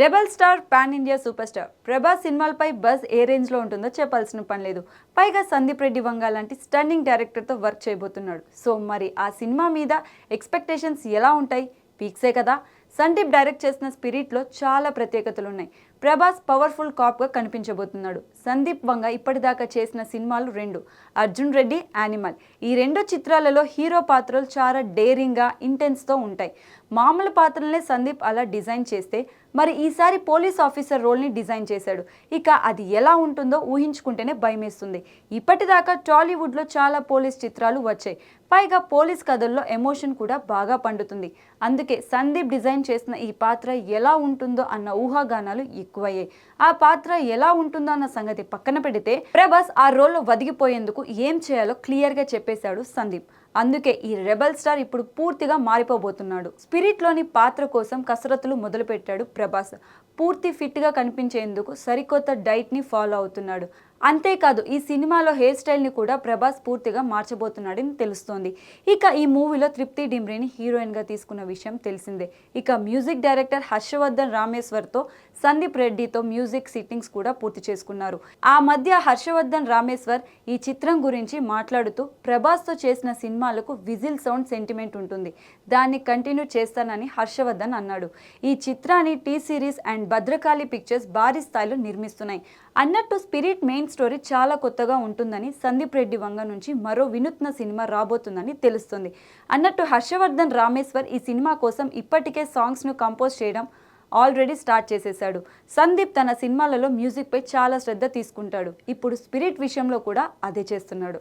Rebel star pan India super star Prabhas సినిమాలపై buzz ఏ రేంజ్లో ఉంటుందో చెప్పాల్సిన పని లేదు. పైగా సందీప్ రెడ్డి వంగ లాంటి స్టన్నింగ్ డైరెక్టర్తో వర్క్ చేయబోతున్నాడు. సో మరి ఆ సినిమా మీద ఎక్స్పెక్టేషన్స్ ఎలా ఉంటాయి? పీక్సే కదా. సందీప్ డైరెక్ట్ చేసిన స్పిరిట్లో చాలా ప్రత్యేకతలు ఉన్నాయి ప్రభాస్ పవర్ఫుల్ కాప్గా కనిపించబోతున్నాడు. సందీప్ వంగ ఇప్పటిదాకా చేసిన సినిమాలు రెండు. అర్జున్ రెడ్డి యానిమల్. ఈ రెండు చిత్రాలలో హీరో పాత్రలు చాలా డేరింగ్గా ఇంటెన్స్తో ఉంటాయి. మామూలు పాత్రలనే సందీప్ అలా డిజైన్ చేస్తే మరి ఈసారి పోలీస్ ఆఫీసర్ రోల్ని డిజైన్ చేశాడు. ఇక అది ఎలా ఉంటుందో ఊహించుకుంటేనే భయమేస్తుంది. ఇప్పటిదాకా టాలీవుడ్లో చాలా పోలీస్ చిత్రాలు వచ్చాయి. పైగా పోలీస్ కథల్లో ఎమోషన్ కూడా బాగా పండుతుంది. అందుకే సందీప్ డిజైన్ చేసిన ఈ పాత్ర ఎలా ఉంటుందో అన్న ఊహాగానాలు ఎక్కువయ్యాయి. ఆ పాత్ర ఎలా ఉంటుందో అన్న సంగతి పక్కన పెడితే ప్రభాస్ ఆ రోల్లో వదిగిపోయేందుకు ఏం చేయాలో క్లియర్గా చెప్పేశాడు సందీప్. అందుకే ఈ రెబల్ స్టార్ ఇప్పుడు పూర్తిగా మారిపోబోతున్నాడు. స్పిరిట్లోని పాత్ర కోసం కసరత్తులు మొదలుపెట్టాడు ప్రభాస్. పూర్తి ఫిట్గా కనిపించేందుకు సరికొత్త డైట్ని ఫాలో అవుతున్నాడు. అంతేకాదు ఈ సినిమాలో హెయిర్ స్టైల్ని కూడా ప్రభాస్ పూర్తిగా మార్చబోతున్నాడని తెలుస్తోంది. ఇక ఈ మూవీలో తృప్తి డిమ్రిని హీరోయిన్గా తీసుకున్న విషయం తెలిసిందే. ఇక మ్యూజిక్ డైరెక్టర్ హర్షవర్ధన్ రామేశ్వర్తో సందీప్ రెడ్డితో మ్యూజిక్ సిట్టింగ్స్ కూడా పూర్తి చేసుకున్నారు. ఆ మధ్య హర్షవర్ధన్ రామేశ్వర్ ఈ చిత్రం గురించి మాట్లాడుతూ ప్రభాస్తో చేసిన సినిమాలకు విజిల్ సౌండ్ సెంటిమెంట్ ఉంటుంది. దాన్ని కంటిన్యూ చేస్తానని హర్షవర్ధన్ అన్నాడు. ఈ చిత్రాన్ని T series and Bhadrakali pictures భారీ స్థాయిలో నిర్మిస్తున్నాయి. అన్నట్టు స్పిరిట్ మెయిన్ స్టోరీ చాలా కొత్తగా ఉంటుందని సందీప్ రెడ్డి వంగ నుంచి మరో వినూత్న సినిమా రాబోతుందని తెలుస్తుంది. అన్నట్టు హర్షవర్ధన్ రామేశ్వర్ ఈ సినిమా కోసం ఇప్పటికే సాంగ్స్ను కంపోజ్ చేయడం ఆల్రెడీ స్టార్ట్ చేసేశాడు. సందీప్ తన సినిమాలలో మ్యూజిక్పై చాలా శ్రద్ధ తీసుకుంటాడు. ఇప్పుడు స్పిరిట్ విషయంలో కూడా అదే చేస్తున్నాడు.